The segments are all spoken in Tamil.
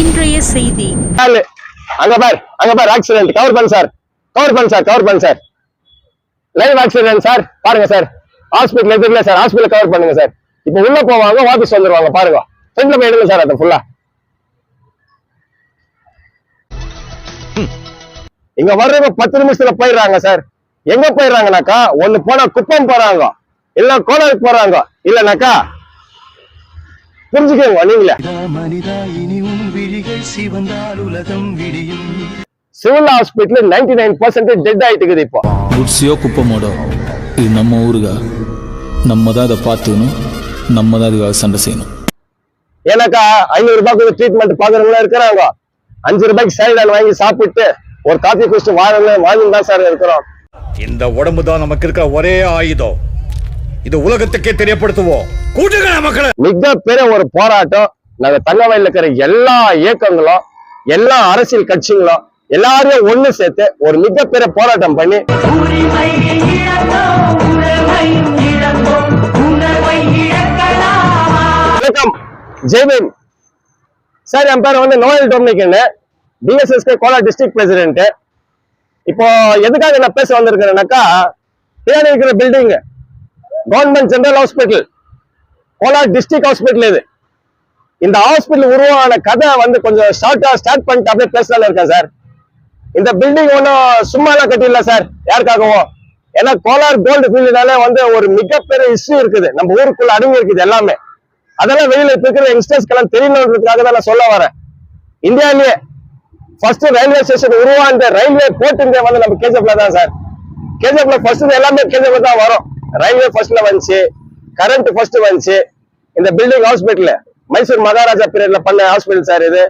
இன்றைய செய்தி. அங்க பார் அங்க பார் ஆக்சிடென்ட் கவர் பண்ணு சார். கவர் பண்ணு சார் கவர் பண்ணு சார். லைவ் ஆக்சிடென்ட் சார் பாருங்க சார். ஹாஸ்பிட்டல் எதிரில் சார். ஹாஸ்பிட்டல் கவர் பண்ணுங்க சார். இப்போ உள்ள போவாங்க வாபஸ் வந்துருவாங்க பாருங்க. ஃப்ரெண்ட்ல போய் எடுங்க சார் அதை ஃபுல்லா இங்க வர்றவங்க பத்து நிமிஷத்துல போயிடுறாங்க சார். எங்க போயிடுறாங்கனாக்கா ஒண்ணு போனா குப்பம் போறாங்க இல்ல கோலாருக்கு போறாங்க. இல்லனாக்கா புரிஞ்சுக்கோங்க நீங்களே. சிவந்தால் உலகம் விடியும். Civil hospital ninety nine percentage dead ஆயிட்டு இருக்குது இப்போ. குட்ஸியோ குப்பமோடோ இது நம்ம ஊருகா. நம்ம தான் அதை பார்த்துக்கணும் நம்ம தான் அதுக்காக சண்டை செய்யணும். ஏன்னாக்கா ஐநூறு ரூபாய்க்கு ட்ரீட்மெண்ட் பாக்குறவங்களும் இருக்கிறாங்க. அஞ்சு ரூபாய்க்கு சைடான் வாங்கி சாப்பிட்டு ஒரு காஃபி குடிச்சிட்டு வாழல வாழ்ந்து தான் சார் இருக்கிறோம். இந்த உடம்பு தான் நமக்கு இருக்க ஒரே ஆயுதம். இது உலகத்துக்கே தெரியப்படுத்துவோம். கூட்டுங்க மக்களை. மிகப்பெரிய ஒரு போராட்டம். நாங்க தங்கவயல்ல இருக்கிற எல்லா இயக்கங்களும் எல்லா அரசியல் கட்சிகளும் எல்லாரையும் ஒண்ணு சேர்த்து ஒரு மிகப்பெரிய போராட்டம் பண்ணி வணக்கம். ஜெய்பீம் சார் என் பேர் வந்து Noel Dominican BSSK Kolar district president இப்போ எதுக்காக நான் பேச வந்திருக்கிறேன்னாக்கா பின்னாடி இருக்கிற building government general hospital Kolar district hospital இது. இந்த ஹாஸ்பிட்டல் உருவான கதை வந்து கொஞ்சம் ஷார்ட்டா ஸ்டார்ட் பண்ணிட்டு அப்படியே பேசலாம்னு இருக்கேன் சார் இந்த பில்டிங் ஒன்றும் சும்மாலாம் கட்டிடல சார் யாருக்காகவும் ஏன்னா கோலார் கோல்டு ஃபீல்டுனாலே வந்து ஒரு மிகப்பெரிய இஷ்யூ இருக்குது. நம்ம ஊருக்குள்ள அடங்கி இருக்குது எல்லாமே. அதெல்லாம் வெளியில இருக்கிற யங்ஸ்டர்ஸ்க்கெல்லாம் தெரியணுன்றதுக்காக தான் நான் சொல்ல வரேன். இந்தியாவிலேயே ஃபர்ஸ்ட் ரயில்வே ஸ்டேஷன் உருவாந்த ரயில்வே போர்ட்டுங்க வந்து நம்ம கேஜப்ல தான் சார் கேஜப்ல ஃபர்ஸ்ட் எல்லாமே கேஜப்ல தான் வரும். ரயில்வே ஃபர்ஸ்ட்ல வந்துச்சு. கரண்ட் ஃபர்ஸ்ட் வந்துச்சு. இந்த பில்டிங் ஹாஸ்பிட்டல் மைசூர் மகாராஜா பீரியட்ல பண்ண ஹாஸ்பிட்டல் சார் இது.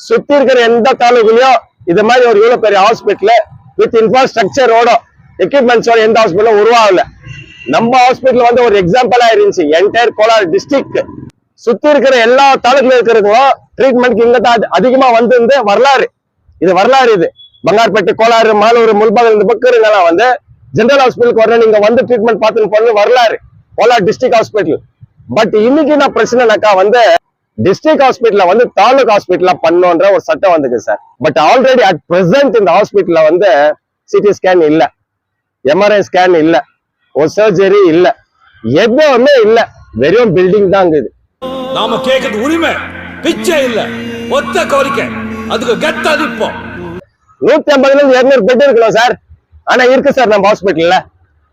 சுத்தி இருக்கிற எந்த தாலுகுலயும் இது மாதிரி ஒரு இவ்வளவு பெரிய ஹாஸ்பிட்டல் வித் இன்ஃப்ராஸ்ட்ரக்சரோட எக்யூப்மெண்ட்ஸோட எந்த ஹாஸ்பிட்டலும் உருவாகல. நம்ம ஹாஸ்பிட்டல் வந்து ஒரு எக்ஸாம்பிளா இருந்துச்சு. என்டையர் கோலார் டிஸ்ட்ரிக்ட் சுத்தி இருக்கிற எல்லா தாலுக்குல இருக்கிறவங்களும் ட்ரீட்மெண்ட்க்கு இங்க தான் அதிகமா வந்து வரலாறு. இது வரலாறு இது. பங்கார்பேட்டை கோலாறு மாலூர் முல்பாகம் இந்த பக்கம் இருந்தாலும் வந்து ஜென்ரல் ஹாஸ்பிட்டலுக்கு வரணும் நீங்க வந்து ட்ரீட்மெண்ட் பார்த்துன்னு போன வரலாறு. கோலார் டிஸ்ட்ரிக்ட் ஹாஸ்பிட்டல் பட் இன்னைக்கு என்ன பிரச்சனைனாக்கா வந்து டிஸ்ட்ரிக்ட் ஹாஸ்பிட்டல்ல வந்து தாலுக் ஹாஸ்பிட்டல்ல பண்ணோன்ற ஒரு சட்டம் வந்துக்கு sir but already at present இந்த ஹாஸ்பிட்டல்ல வந்து சிடி ஸ்கேன் இல்ல. எம்ஆர்ஐ ஸ்கேன் இல்ல. ஒரு சர்ஜரி இல்ல. எதுவுமே இல்ல. வெறும் பில்டிங் தான் இருக்குது. நாம கேக்குறது உரிமை. பிச்சை இல்ல. ஒத்த கோரிக்கை. அதுக்கு கெத்தா நிப்போம் நூத்தி ஐம்பதுல இருந்து இருநூறு பெட் இருக்கணும் சார் ஆனா இருக்கு சார் நம்ம ஹாஸ்பிட்டல்ல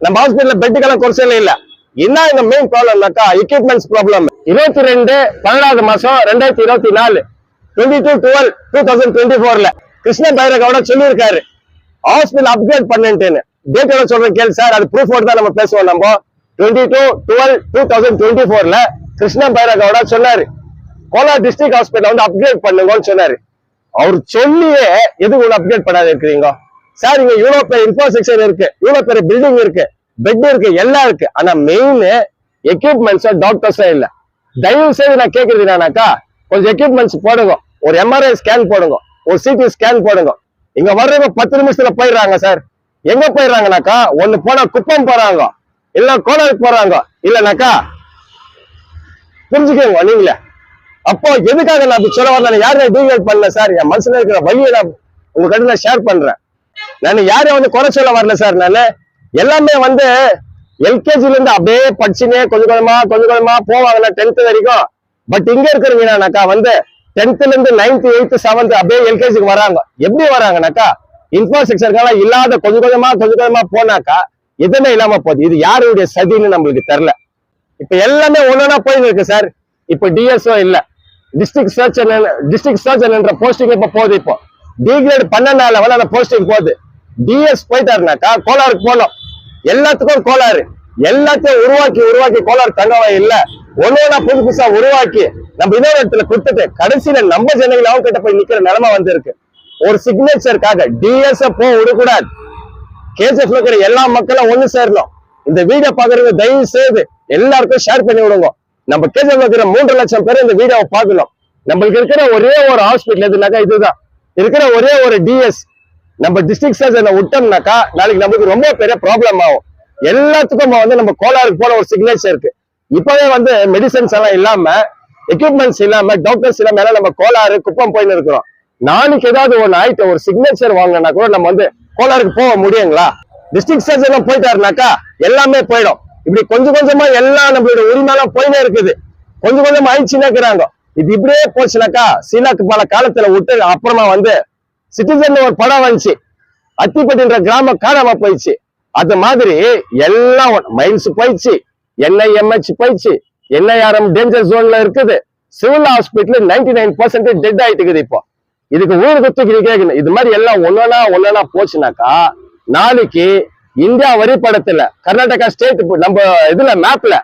நம்ம ஹாஸ்பிட்டல்ல பெட்டுக்கெல்லாம் குறைச்சல இல்ல. என்ன எங்க மெயின் ப்ராப்ளம்னாக்கா எக்யூப்மெண்ட்ஸ் ப்ராப்ளம் இருபத்தி ரெண்டு பன்னெண்டாவது மாசம் ரெண்டாயிரத்தி இருபத்தி நாலு twenty two twelve two thousand twenty ஃபோர்ல கிருஷ்ண பைரகவுட சொல்லியிருக்காரு. ஹாஸ்பிட்டல் அப்கிரேட் டேட் டேட்டோட சொல்றேன் கேள்வி சார். அது ப்ரூஃப் தான் நம்ம பேசுவோம் நம்ம. Twenty two twelve two thousand twenty ஃபோர்ல கிருஷ்ண பைரகவுட சொன்னாரு. கோலார் டிஸ்ட்ரிக்ட் ஹாஸ்பிட்டல் வந்து அப்கிரேட் பண்ணுங்கன்னு சொன்னாரு. அவர் சொல்லியே எதுக்கு ஒண்ணு அப்டேட் பண்ணாத இருக்கிறீங்க. சார் இங்க இவ்வளவு பெரிய இன்ஃப்ராஸ்ட்ரக்சர் இருக்கு. இவ்வளவு பெரிய பில்டிங் இருக்கு. பெட் இருக்கு எல்லாம் இருக்கு. ஆனா மெயின் எக்யூப்மெண்ட்ஸ் டாக்டர்ஸ் இல்ல. தயவு செய்து நான் கேட்கறது என்னன்னாக்கா கொஞ்சம் எக்யூப்மெண்ட்ஸ் போடுங்க. ஒரு எம்ஆர்ஐ ஸ்கேன் போடுங்க. ஒரு சிடி ஸ்கேன் போடுங்க. இங்க வர்றவங்க பத்து நிமிஷத்துல போயிடுறாங்க சார் எங்க போயிடுறாங்கனாக்கா ஒண்ணு போனா குப்பம் போறாங்க. இல்ல கோலாருக்கு போறாங்க. இல்லனாக்கா புரிஞ்சுக்கோங்க நீங்களே. அப்போ எதுக்காக நான் அப்படி சொல்ல வரல யாரும் டீகேட் பண்ணல சார் என் மனசுல இருக்கிற வழியை நான் உங்க கிட்ட நான் ஷேர் பண்றேன். நான் யாரையும் வந்து குறை சொல்ல வரல சார் நான் எல்லாமே வந்து எல்கேஜில இருந்து அப்படியே படிச்சுனே கொஞ்சம் கொஞ்சமா கொஞ்சம் கொஞ்சமா போவாங்கல்ல டென்த் வரைக்கும். பட் இங்க இருக்கிறவங்கனாக்கா வந்து டென்த்ல இருந்து நைன்த் எயித்து செவன்த் அப்படியே எல்கேஜிக்கு வராங்க. எப்படி வராங்கனாக்கா? இன்ஃப்ராஸ்ட்ரக்சருக்கெல்லாம் இல்லாத கொஞ்சம் கொஞ்சமா கொஞ்சம் கொஞ்சமா போனாக்கா எதுவுமே இல்லாம போகுது. இது யாருடைய சதின்னு நம்மளுக்கு தெரில இப்ப எல்லாமே ஒன்னா போயின்னு இருக்கு சார் இப்ப டிஎஸ்ஓ இல்ல. டிஸ்ட்ரிக்ட் சர்ச்சன் டிஸ்ட்ரிக்ட் சர்ச்சன் என்ற போஸ்டிங் இப்ப போகுது இப்போ? டிகிரேட் பண்ணனால வந்து அந்த போஸ்டிங் போகுது. டிஎஸ் போயிட்டாருனாக்கா கோலாருக்கு போனோம். எல்லாத்துக்கும் கோளாறு. எல்லாத்தையும் உருவாக்கி உருவாக்கி கோளாறு தங்கவா இல்ல. ஒண்ணு புது புதுசு புதுசா உருவாக்கி நம்ம இன்னொரு இடத்துல கொடுத்துட்டு கடைசியில நம்ம ஜனங்கள் அவங்க கிட்ட போய் நிக்கிற நிலைமை வந்திருக்கு. ஒரு சிக்னேச்சருக்காக டிஎஸ் போ விடக்கூடாது. கேஜிஎஃப்ல இருக்கிற எல்லா மக்களும் ஒண்ணு சேரணும். இந்த வீடியோ பாக்குறவங்க தயவு செய்து எல்லாருக்கும் ஷேர் பண்ணி விடுங்க. நம்ம கேஜிஎஃப்ல இருக்கிற மூன்று லட்சம் பேர் இந்த வீடியோவை பார்க்கணும். நம்மளுக்கு இருக்கிற ஒரே ஒரு ஹாஸ்பிட்டல் எதுனாக்கா இதுதான். இருக்கிற ஒரே ஒரு டிஎஸ் நம்ம டிஸ்ட்ரிக்ட் சர்ஜனை விட்டோம்னாக்கா நாளைக்கு நமக்கு ரொம்ப பெரிய ப்ராப்ளம் ஆகும். எல்லாத்துக்கும் வந்து நம்ம கோலாருக்கு போன ஒரு சிக்னேச்சர் இருக்கு. இப்பவே வந்து மெடிசன்ஸ் எல்லாம் இல்லாம எக்யூப்மெண்ட்ஸ் இல்லாம டாக்டர்ஸ் இல்லாம எல்லாம் நம்ம கோலாறு குப்பம் போயின்னு இருக்கிறோம். நாளைக்கு ஏதாவது ஒன்று ஆயிட்டு ஒரு சிக்னேச்சர் வாங்கினா கூட நம்ம வந்து கோலாருக்கு போக முடியுங்களா? டிஸ்ட்ரிக்ட் சர்ஜன் போயிட்டாருனாக்கா எல்லாமே போயிடும். இப்படி கொஞ்சம் கொஞ்சமா எல்லாம் நம்மளோட உரிமையெல்லாம் போயினே இருக்குது. கொஞ்சம் கொஞ்சமா அழிச்சுனே இருக்கிறாங்க. இது இப்படியே போச்சுனாக்கா சீனாக்கு பல காலத்துல விட்டு அப்புறமா வந்து சிட்டிசன் ஒரு படம் வந்துச்சு. அத்திப்பட்டின்ற கிராமம் காணாம போயிடுச்சு. அது மாதிரி எல்லாம் மைல்ஸ் போயிடுச்சு. என்ஐஎம்ஹெச் போயிடுச்சு. என்ஐஆர்எம் டேஞ்சர் ஜோன்ல இருக்குது. Civil hospital ninety nine percentage dead ஆயிட்டு இருக்குது இப்போ. இதுக்கு ஊருக்கு தூக்கி கேட்கணும் இது மாதிரி எல்லாம் ஒன்னொன்னா ஒன்னொன்னா போச்சுனாக்கா நாளைக்கு இந்தியா வரிப்படத்துல கர்நாடகா ஸ்டேட் நம்ம இதுல மேப்ல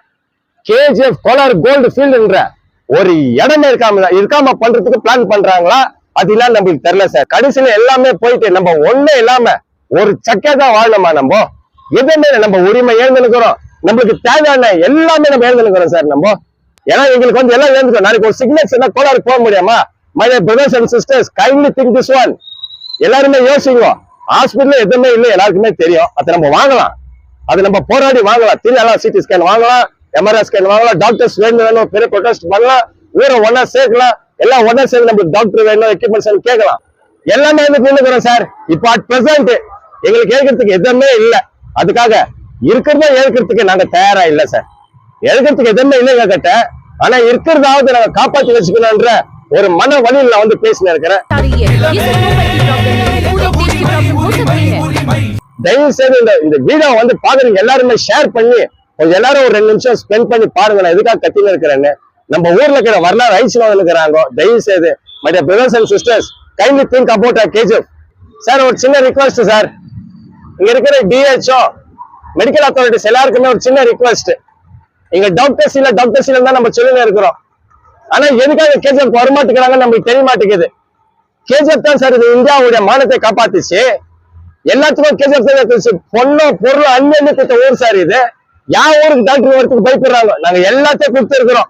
கேஜிஎஃப் கோலார் கோல்டு ஃபீல்டுன்ற ஒரு இடமே இருக்காம இருக்காம பண்றதுக்கு பிளான் பண்றாங்களா? அதெல்லாம் நம்மளுக்கு தெரியல சார் கடைசியில எல்லாமே போயிட்டு நம்ம ஒண்ணு இல்லாம ஒரு சக்கே தான் வாழணுமா நம்ம? எதுவுமே நம்ம உரிமை எழுந்துக்கிறோம் நம்மளுக்கு தேவையான எல்லாமே நம்ம எழுந்துக்கிறோம் சார் நம்ம. ஏன்னா எங்களுக்கு வந்து எல்லாம் எழுந்துக்கிறோம் நாளைக்கு ஒரு சிக்னேச்சர்னா கோளாறு போக முடியாமா? My brothers and sisters kindly think this one எல்லாருமே யோசிக்குவோம். ஹாஸ்பிட்டல் எதுவுமே இல்லை. எல்லாருக்குமே தெரியும். அதை நம்ம வாங்கலாம். அது நம்ம போராடி வாங்கலாம். தெரியலாம் சிடி ஸ்கேன் வாங்கலாம். எம்ஆர்ஐ ஸ்கேன் வாங்கலாம். டாக்டர்ஸ் வேணும் வேணும் பெரிய ப்ரொடெஸ்ட் பண்ணலாம். ஊரை ஒன்னா சேர்க்கலாம். எல்லாம் உடனே சேர்ந்து நம்ம டாக்டர் வேணும் எக்யூப்மெண்ட்ஸ் வேணும் கேட்கலாம். எல்லாமே வந்து நின்றுக்கிறோம் சார். இப்ப அட் பிரசன்ட் எங்களுக்கு கேட்கறதுக்கு எதுவுமே இல்லை. அதுக்காக இருக்கிறதா ஏற்கிறதுக்கு நாங்க தயாரா இல்லை சார். எழுதுறதுக்கு எதுவுமே இல்லைங்க கேட்ட ஆனா இருக்கிறதாவது நாங்க காப்பாத்தி வச்சுக்கணும்ன்ற ஒரு மன வழியில் நான் வந்து பேசின இருக்கிறேன். தயவு செய்து இந்த இந்த வீடியோ வந்து பாக்குறீங்க எல்லாருமே ஷேர் பண்ணி கொஞ்சம் எல்லாரும் ஒரு ரெண்டு நிமிஷம் ஸ்பெண்ட் பண்ணி பாருங்க. நான் எதுக்காக கத்தின்னு இருக்கிறேன்னு. நம்ம ஊர்ல இருக்கிற வரலாறு ஐசினோ இருக்கிறாங்க தயவு செய்து my brothers and sisters kindly think about uh KGF sir ஒரு சின்ன ரிக்வஸ்ட் சார் இங்க இருக்கிற டிஹெச்ஓ மெடிக்கல் அத்தாரிட்டிஸ் எல்லாருக்குமே ஒரு சின்ன ரிக்வஸ்ட் இங்க டாக்டர்ஸ் இல்ல டாக்டர்ஸ் இல்ல தான் நம்ம சொல்லின்னு இருக்கிறோம். ஆனா எதுக்காக கேஜிஎஃப் வரமாட்டேங்கிறாங்க நம்மளுக்கு தெரிய மாட்டேங்குது. கேஜிஎஃப் தான் சார் இது இந்தியாவுடைய மானத்தை காப்பாத்துச்சு. எல்லாத்துக்கும் கேஜிஎஃப் தான் பொண்ணோ பொருளோ பொருளும் அந்நிய ஊர் சார் இது. யா ஊருக்கு டாக்டர் வரத்துக்கு பயப்படுறாங்க? நாங்க எல்லாத்தையும் கொடுத்துருக்கிறோம்.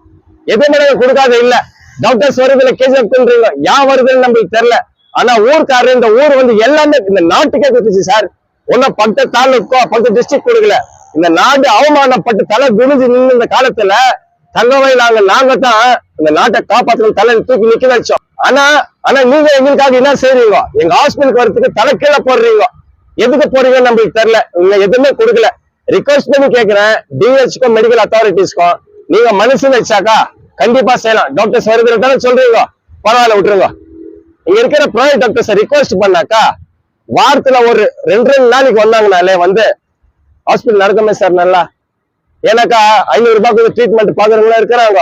எதுவுமே நாங்க கொடுக்காத இல்ல. டாக்டர்ஸ் வருதுல கேஜிஎஃப் பண்றீங்க யா வருதுன்னு நம்மளுக்கு தெரியல. ஆனா ஊர்க்காரர் இந்த ஊர் வந்து எல்லாமே இந்த நாட்டுக்கே கொடுத்துச்சு சார். ஒன்னும் பட்ட தாலுக்கோ பக்கத்து டிஸ்ட்ரிக்ட் கொடுக்கல. இந்த நாடு அவமானப்பட்டு தலை குனிஞ்சு நின்று இந்த காலத்துல தங்கவை நாங்க நாங்க தான் இந்த நாட்டை காப்பாற்றணும் தலை தூக்கி நிக்க வச்சோம். ஆனா ஆனா நீங்க எங்களுக்காக என்ன செய்றீங்க? எங்க ஹாஸ்பிட்டலுக்கு வரதுக்கு தலை கீழே போடுறீங்க. எதுக்கு போறீங்கன்னு நம்மளுக்கு தெரியல. நீங்க எதுவுமே கொடுக்கல. ரிக்வஸ்ட் பண்ணி கேக்குறேன். டிஹெச்க்கும் மெடிக்கல் அத்தாரிட்டிஸ்க்கும் நீங்க மனசு வச்சாக்கா கண்டிப்பா செய்யலாம். டாக்டர்ஸ் வருதுன்னு தானே சொல்றீங்க. பரவாயில்ல விட்டுருங்க. இங்க இருக்கிற பிரைவேட் டாக்டர்ஸ் ரிக்வஸ்ட் பண்ணாக்கா வாரத்துல ஒரு ரெண்டு ரெண்டு நாளைக்கு வந்தாங்கனாலே வந்து ஹாஸ்பிட்டல் நடக்குமே சார் நல்லா. ஏன்னாக்கா ஐநூறு ரூபாய்க்கு ட்ரீட்மெண்ட் பாக்குறவங்களும் இருக்கிறாங்க.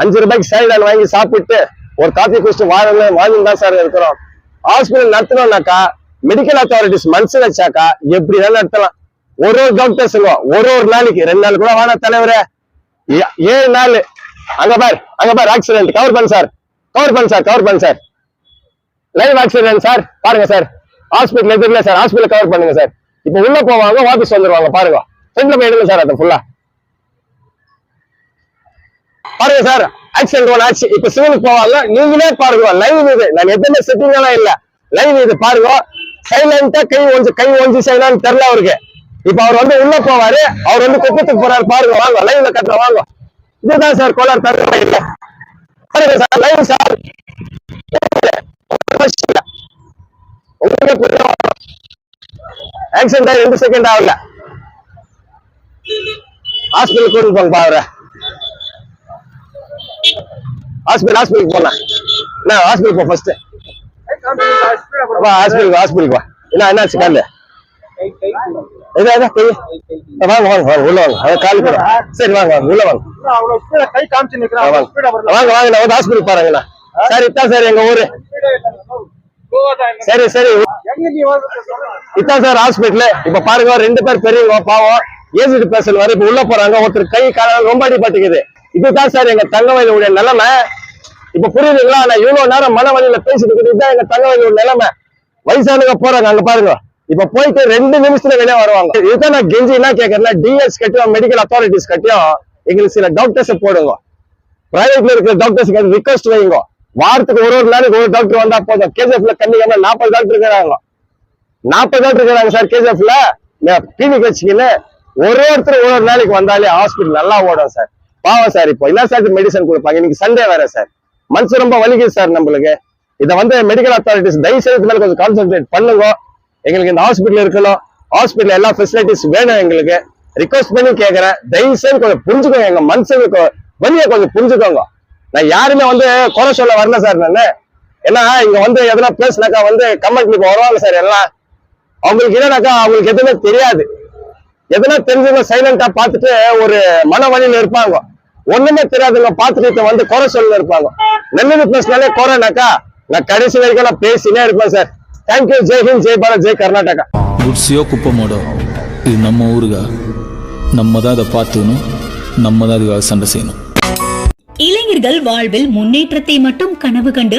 அஞ்சு ரூபாய்க்கு சைடான் வாங்கி சாப்பிட்டு ஒரு காஃபி குடிச்சு வாழணும் வாழ்ந்து தான் சார் இருக்கிறோம். ஹாஸ்பிட்டல் நடத்தணும்னாக்கா மெடிக்கல் அத்தாரிட்டிஸ் மனசு வச்சாக்கா எப்படி வேணா நடத்தலாம்? ஒரு ஒரு டாக்டர்ஸுங்க ஒரு ஒரு நாளைக்கு ரெண்டு நாள் கூட வாங்க தலைவரே. ஏழு நாள் அங்க பார் அங்க பார் ஆக்சிடென்ட் கவர் பண்ணு சார். கவர் பண்ணு சார் கவர் பண்ணு சார். லைவ் ஆக்சிடென்ட் சார் பாருங்க சார். ஹாஸ்பிட்டல் எதிரில் சார். ஹாஸ்பிட்டல் கவர் பண்ணுங்க சார். இப்போ உள்ள போவாங்க ஆபீஸ் வந்துருவாங்க பாருங்க. ஃப்ரெண்ட்ல போய் எடுங்க சார் அதை ஃபுல்லா பாருங்க சார் ஆக்சிடென்ட் ஒன் ஆச்சு. இப்ப சிவனுக்கு போவாங்க நீங்களே பாருங்க லைவ் இது. நான் எதுவுமே செட்டிங் எல்லாம் இல்ல. லைவ் இது பாருங்க. சைலண்டா கை ஒஞ்சு கை ஒஞ்சு செய்யலாம்னு தெரியல அவருக்கு. இப்ப அவர் வந்து உள்ள போவாரு. அவர் வந்து குப்பத்துக்கு போறாரு. பாருங்க வாங்க லைவ்ல கட்டுற வாங்க. இதுதான் சார் கோலார் தருவா இல்ல பாருங்க சார் லைவ் சார். உங்களுக்கு புரியும் ஆக்சிடென்ட் ரெண்டு செகண்ட் ஆகல. ஹாஸ்பிட்டல் கூட்டிட்டு போங்க பாரு ஹாஸ்பிட்டல் ஹாஸ்பிட்டலுக்கு போனா என்ன ஹாஸ்பிட்டல் போ ஃபர்ஸ்ட் ஹாஸ்பிட்டல் ஹாஸ்பிட்டலுக்கு வா என்ன என்னாச்சு காலு? இதா இதா வாங்க வாங்க வாங்க உள்ள வாங்க காலு கூட சரி வாங்க வாங்க உள்ள வாங்க கை காமிச்சு ஆ, நிக்கிறான் வாங்க வாங்க நான் வந்து ஹாஸ்பிட்டல் பாருங்கண்ணா சார் இதான் சார் எங்க ஊரு சரி சரி இதான் சார் ஹாஸ்பிட்டல் இப்ப பாருங்க ரெண்டு பேர் பெரியவங்க பாவம். ஏஜ்டு பேஷன் வர இப்ப உள்ள போறாங்க ஒருத்தர் கை காலம் ரொம்ப அடிபட்டுக்குது. இதுதான் சார் எங்க தங்கவயலுடைய நிலைமை. இப்ப புரியுதுங்களா? நான் இவ்வளவு நேரம் மன வழியில பேசிட்டு இருக்குது இதுதான் எங்க தங்கவயலுடைய நிலைமை. வயசானவங்க போறாங்க அங்க பாருங்க. இப்ப போயிட்டு ரெண்டு நிமிஷத்துல வெளியே வருவாங்க. இதுதான் நான் கெஞ்சி என்ன கேட்கறேன்னா டிஎஸ் கட்டியும் மெடிக்கல் அத்தாரிட்டிஸ் கட்டியும் எங்களுக்கு சில டாக்டர்ஸ் போடுங்க. பிரைவேட்ல இருக்கிற டாக்டர்ஸ்க்கு அது ரிக்வஸ்ட் வைங்க. வாரத்துக்கு ஒரு ஒரு நாளைக்கு ஒரு டாக்டர் வந்தா போதும். கேஜிஎஃப்ல கண்டிக்காம நாற்பது டாக்டர் இருக்கிறாங்க. நாற்பது டாக்டர் இருக்கிறாங்க சார் கேஜிஎஃப்ல கிளினிக் வச்சுக்கின்னு ஒரு ஒருத்தர் ஒரு ஒரு நாளைக்கு வந்தாலே ஹாஸ்பிட்டல் நல்லா ஓடும் சார் பாவம் சார் இப்போ. என்ன சார் மெடிசன் கொடுப்பாங்க. இன்னைக்கு சண்டே வேற சார் மனசு ரொம்ப வலிக்குது சார் நம்மளுக்கு. இதை வந்து மெடிக்கல் அத்தாரிட்டிஸ் தயவு செய்து மேலே கொஞ்சம் கான்சென்ட்ரேட் பண்ணுங்க. எங்களுக்கு இந்த ஹாஸ்பிட்டல் இருக்கணும். ஹாஸ்பிட்டல் எல்லா ஃபெசிலிட்டிஸ் வேணும் எங்களுக்கு. ரிக்வஸ்ட் பண்ணி கேட்கறேன் தயவு செய்து கொஞ்சம் புரிஞ்சுக்கோங்க. எங்க மனசுக்கு வலியை கொஞ்சம் புரிஞ்சுக்கோங்க. நான் யாருமே வந்து குறை சொல்ல வரல சார் நான். ஏன்னா இங்க வந்து எதனா பேசினாக்கா வந்து கமெண்ட்ல இப்போ வருவாங்க சார் எல்லாம். அவங்களுக்கு என்னன்னாக்கா அவங்களுக்கு எதுவுமே தெரியாது. எதனா தெரிஞ்சவங்க சைலண்டா பார்த்துட்டு ஒரு மன வழியில இருப்பாங்க. ஒண்ணுமே தெரியாதவங்க பார்த்துட்டு வந்து குறை சொல்ல இருப்பாங்க. நல்லது பேசினாலே குறைனாக்கா நான் கடைசி வரைக்கும் நான் பேசினே இருப்பேன் சார். தேங்க்யூ ஜெய் ஹிந்த் ஜெய் பாரத் ஜெய் கர்நாடகா குட்ஸையோ குப்பமோடோ இது நம்ம ஊருகா. நம்ம தான் அதை பார்த்துக்கணும். நம்ம தான் அதுக்காக சண்டை செய்யணும். இளைஞர்கள் வாழ்வில் முன்னேற்றத்தை மட்டும் கனவு கண்டு